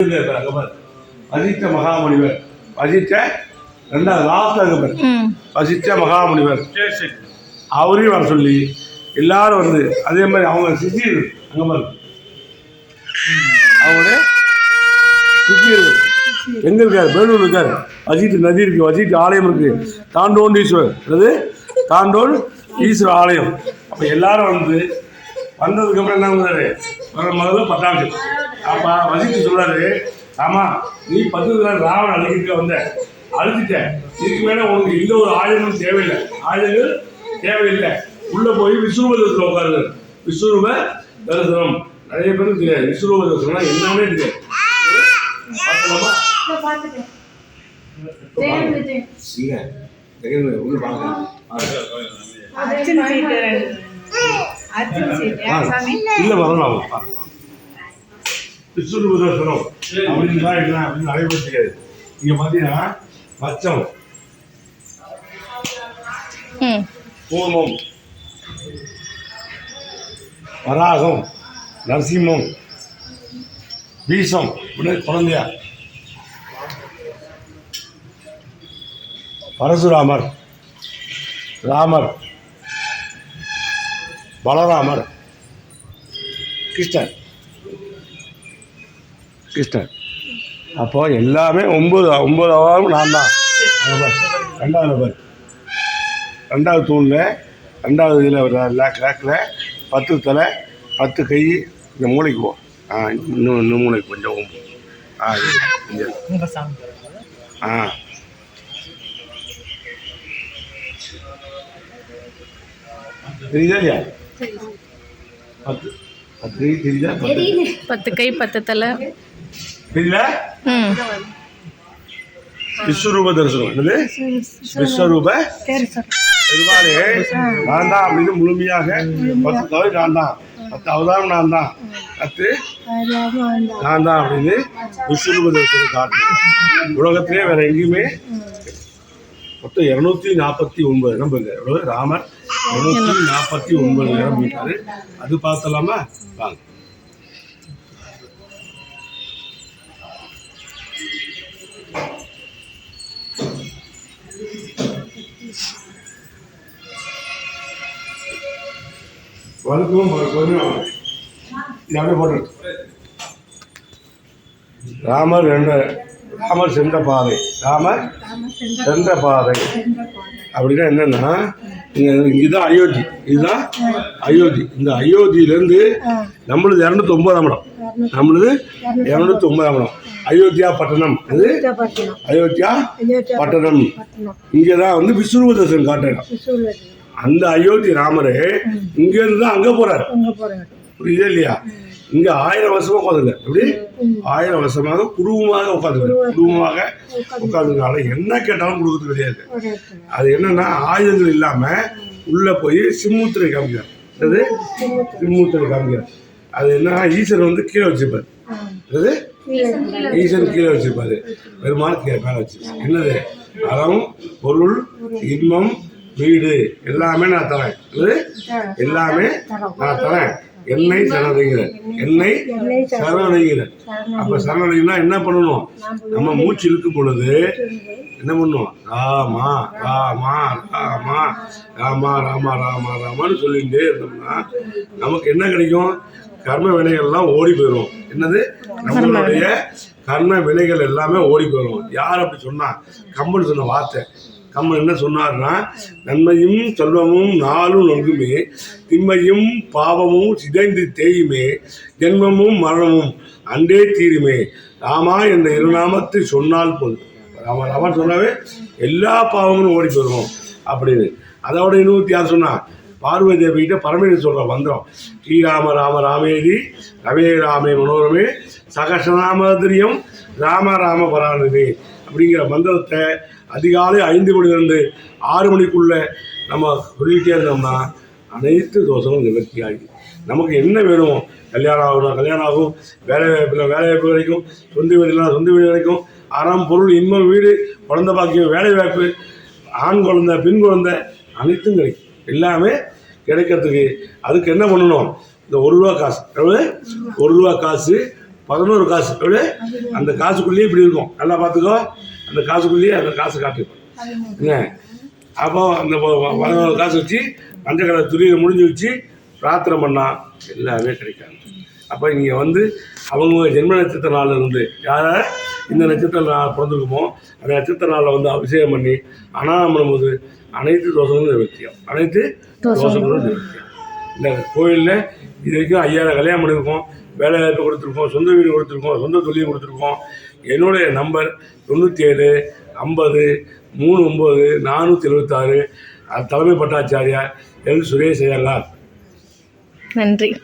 அகபர் வசித்த மகாமுனிவர். வசித்த ரெண்டாவது லாஸ்ட் அகபர் வசித்த மகாமுனிவர். அவரையும் வர சொல்லி எல்லாரும் வந்து அதே மாதிரி அவங்க சிஷியர்கள் அகபர் அவங்களுடைய எங்க இருக்காரு? வேலூர் இருக்காரு. வசிட்டு நதி இருக்கு வசிட்டு ஆலயம் இருக்கு. தாண்டோன் ஈஸ்வரர். அது தாண்டோன் ஈஸ்வர ஆலயம். அப்ப எல்லாரும் வந்து வந்ததுக்கு அப்புறம் என்ன பண்ணாரு வர முதல்ல பட்டாசு. அப்ப வசிட்டு சொல்றாரு ஆமா நீ பத்து நாள் ராவண அழிக்க வந்த. அழிச்சிட்ட இதுக்கு மேல உனக்கு எந்த ஒரு ஆயுதமும் தேவையில்லை. ஆயுதங்கள் தேவையில்லை. உள்ள போய் விஸ்வரூப தரிசனம் உட்காருங்க விஸ்வரூப தரிசனம். நிறைய பேருக்கு தெரியாது. விஸ்வரூப தரிசனம் என்னன்னே தெரியாது. பார்க்கலாமா? எங்க உள்ள பாருங்க. இல்ல வரலாம் தரிசனம் அப்படின்னு தான் அப்படின்னு பேர் தெரியாது. இங்க பாத்தீங்கன்னா மச்சம் கூர்மம் வராகம். நரசிம்மம். பீசம் உடனே குழந்தையா? பரசுராமர். ராமர். பலராமர். கிருஷ்ணர். கிருஷ்ணர். அப்போ எல்லாமே ஒன்பது ஒன்பது அவதாரம் நான் தான் ரெண்டாவது நபர். ரெண்டாவது தூணில் ரெண்டாவது இதில் லேக் லேக்கில் பத்து தலை பத்து கை இந்த மூளைக்கு போ. ஆ இன்னும் இன்னும் மூளைக்கு கொஞ்சம் ஓம்பு. ஆ ஆ. தெரியுதா இல்லையா பத்து கை பத்து தலை. விஸ்வரூப தரிசனம். என்னது? விஸ்வரூப பெருமாளே. நான் தான் அப்படின்னு முழுமையாக பத்து தவிர நான் தான் பத்து அவதாரம் நான் தான் பத்து நான் தான் அப்படின்னு விஸ்வரூப தரிசனம் காட்டுறேன் உலகத்திலே வேற எங்கேயுமே மொத்தம் இருநூத்தி நாற்பத்தி ஒன்பது. எவ்வளவு ராமர் இருநூத்தி நாற்பத்தி ஒன்பது இடம் இருக்காரு அது பார்த்தலாமா வாங்க. போட்டு ராமர் என்ற ராமர் சென்ற பாதை. ராமர் சென்ற பாதை. அப்படின்னா என்னன்னா இதுதான் அயோத்தி. இதுதான் அயோத்தி. இந்த அயோத்தியிலேருந்து நம்மளுது இரநூத்தி ஒன்பதாம் இடம் நம்மளுது இரநூத்தி ஒன்பதாம் இடம். அயோத்தியா பட்டணம். இது அயோத்தியா பட்டணம். இங்கே தான் வந்து விஸ்வரூப தரிசனம் காட்டுறோம் அந்த அயோத்தி ராமரு இங்க இருந்து தான் அங்க போறாரு. புரியுதா இல்லையா? இங்க ஆயிரம் வருஷமா உட்காந்துங்க எப்படி? ஆயிரம் வருஷமாக குடும்பமாக உட்காந்துங்க குடும்பமாக உட்காந்துருக்காங்க என்ன கேட்டாலும் கொடுக்கறது கிடையாது. அது என்னன்னா ஆயுதங்கள் இல்லாம உள்ள போய் சிம்முத்திரை காமிக்கிறார். அது சிம்முத்திரை காமிக்கிறார். அது என்னன்னா ஈஸ்வரன் வந்து கீழே வச்சிருப்பார். அது ஈஸ்வரன் கீழே வச்சிருப்பாரு. பெருமாள் கீழே மேலே வச்சிருப்பாரு. என்னது? அறம் பொருள் இன்பம் வீடு. எல்லாமே நான் தரேன். எல்லாமே நான் தரேன். என்னை சரணடைகிறேன் என்னை சரணடைகிறேன் அப்ப சரணடைனா என்ன பண்ணணும்? நம்ம மூச்சு இழுக்கும் பொழுது என்ன பண்ணுவோம் ராமா ராமா ராமா ராமா ராமா ராமா ராமான்னு சொல்லிகிட்டே இருந்தோம்னா நமக்கு என்ன கிடைக்கும்? கர்ம வினைகள்லாம் ஓடி போயிடும் என்னது? நம்மளுடைய கர்ம வினைகள் எல்லாமே ஓடி போயிடும் யார் அப்படி சொன்னா? கம்பன் சொன்ன வார்த்தை. கம்மன் என்ன சொன்னார்னா நன்மையும் செல்வமும் நாளும் நொங்குமே திண்மையும் பாவமும் சிதைந்து தேயுமே ஜென்மமும் மரணமும் அன்றே தீருமே. ராமா என்ற இருநாமத்தை சொன்னால் போல் ராம ராமன் சொன்னாவே எல்லா பாவங்களும் ஓடி போயிடும் அப்படின்னு. அதோட இன்னொருத்தி யார் சொன்னா பார்வதி தேவிகிட்ட பரமேஸ்வரன் சொல்ற மந்திரம் ஸ்ரீராம ராம ராமேதி ரமே ராமே மனோரமே சகசநாமதிரியம் ராம ராம பராணமே அப்படிங்கிற மந்திரத்தை அதிகாலை ஐந்து மணிலிருந்து ஆறு மணிக்குள்ள நம்ம சொல்லிகிட்டே இருந்தோம்னா அனைத்து தோஷங்களும் நிவர்த்தி ஆகி நமக்கு என்ன வேணும்? கல்யாணம் ஆகணும் கல்யாணம் ஆகும். வேலை வாய்ப்பில் வேலை வாய்ப்பு கிடைக்கும். சொந்த வீடுலாம் சொந்த வீடு கிடைக்கும். அறம் பொருள் இன்பம் வீடு குழந்தை பாக்கியம் வேலை வாய்ப்பு ஆண் குழந்தை பெண் குழந்தை அனைத்தும் கிடைக்கும். எல்லாமே கிடைக்கிறதுக்கு அதுக்கு என்ன பண்ணணும்? இந்த ஒரு ரூபா காசு. எவ்வளோ ஒரு ரூபா காசு. பதினோரு காசு. எவ்வளோ அந்த காசுக்குள்ளேயே இப்படி இருக்கும். நல்லா பார்த்துக்கோ. அந்த காசுக்குள்ளேயே அந்த காசு காட்டு என்ன? அப்போ அந்த பதினோரு காசு வச்சு மஞ்சள் கலர் துணியை முடிஞ்சு வச்சு பிரார்த்தனை பண்ணால் எல்லாமே கிடைக்காது. அப்போ இங்கே வந்து அவங்க ஜென்ம நட்சத்திர நாள்ல இருந்து யாரை இந்த நட்சத்திர நாள் பிறந்திருக்குமோ அந்த நட்சத்திர நாளில் வந்து அபிஷேகம் பண்ணி அனாமரம் போது அனைத்து தோஷங்களும் நிவர்த்தியும் அனைத்து தோஷங்களும் நிவர்த்தியும் இந்த கோயிலில் இது வரைக்கும் ஐயாயிரம் கல்யாணம் பண்ணியிருக்கோம் வேலை வாய்ப்பு கொடுத்துருக்கோம் சொந்த வீடு கொடுத்துருக்கோம் சொந்த தொழில் கொடுத்துருக்கோம். என்னுடைய நம்பர் தொண்ணூற்றி ஏழு ஐம்பது மூணு ஒம்பது நானூற்றி எழுபத்தாறு தலைமை பட்டாச்சாரியா எல். சுரேஷ் ஐயங்கார். நன்றி.